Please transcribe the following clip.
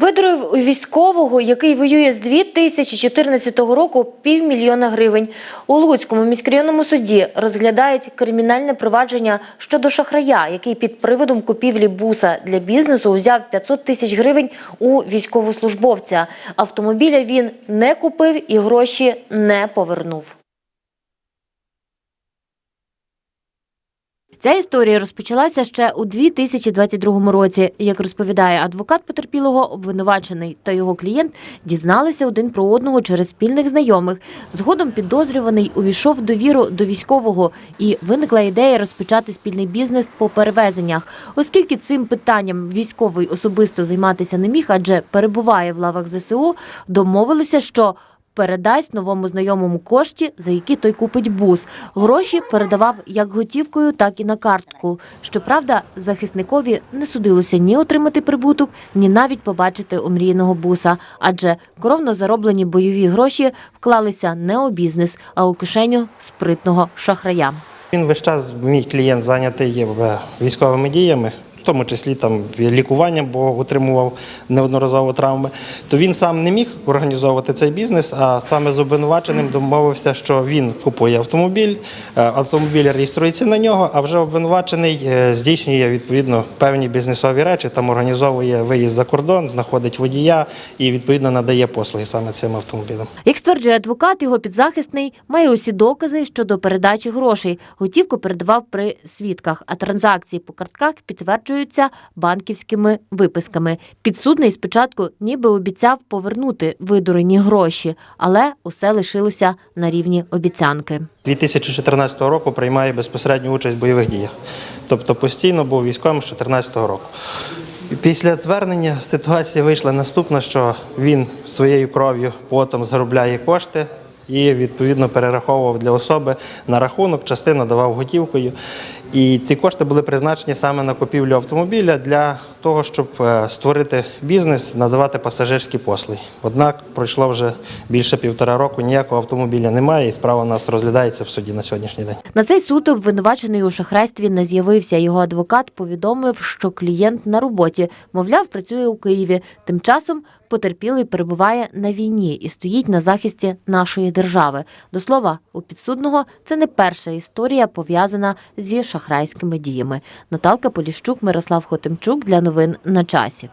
Видорив військового, який воює з 2014 року, півмільйона гривень. У Луцькому міськрайонному суді розглядають кримінальне провадження щодо шахрая, який під приводом купівлі буса для бізнесу узяв 500 тисяч гривень у військовослужбовця. Автомобіля він не купив і гроші не повернув. Ця історія розпочалася ще у 2022 році. Як розповідає адвокат потерпілого, обвинувачений та його клієнт дізналися один про одного через спільних знайомих. Згодом підозрюваний увійшов довіру до військового, і виникла ідея розпочати спільний бізнес по перевезеннях. Оскільки цим питанням військовий особисто займатися не міг, адже перебуває в лавах ЗСУ, домовилися, що передасть новому знайомому кошти, за які той купить бус. Гроші передавав як готівкою, так і на картку. Щоправда, захисникові не судилося ні отримати прибуток, ні навіть побачити омріяного буса, адже кровно зароблені бойові гроші вклалися не у бізнес, а у кишеню спритного шахрая. Він весь час, мій клієнт, зайнятий є військовими діями, тому числі там лікуванням, бо отримував неодноразово травми. То він сам не міг організовувати цей бізнес, а саме з обвинуваченим домовився, що він купує автомобіль, е, автомобіль реєструється на нього, а вже обвинувачений е, здійснює відповідно певні бізнесові речі, там організовує виїзд за кордон, знаходить водія і відповідно надає послуги саме цим автомобілем. Як стверджує адвокат, його підзахисний має усі докази щодо передачі грошей. Готівку передавав при свідках, а транзакції по картках підтверджуються банківськими виписками. Підсудний спочатку ніби обіцяв повернути видурені гроші, але усе лишилося на рівні обіцянки. 2014 року приймає безпосередню участь в бойових діях. Тобто постійно був військовим з 2014 року. Після звернення ситуація вийшла наступна, що він своєю кров'ю потом заробляє кошти і відповідно перераховував для особи на рахунок, частину давав готівкою. І ці кошти були призначені саме на купівлю автомобіля для того, щоб е, створити бізнес, надавати пасажирські послуги. Однак пройшло вже більше півтора року, ніякого автомобіля немає, і справа у нас розглядається в суді на сьогоднішній день. На цей суд обвинувачений у шахрайстві не з'явився. Його адвокат повідомив, що клієнт на роботі, мовляв, працює у Києві. Тим часом потерпілий перебуває на війні і стоїть на захисті нашої держави. До слова, у підсудного це не перша історія пов'язана зі шахрайськими діями. Наталка Поліщук, Мирослав Хотимчук для новин на часі.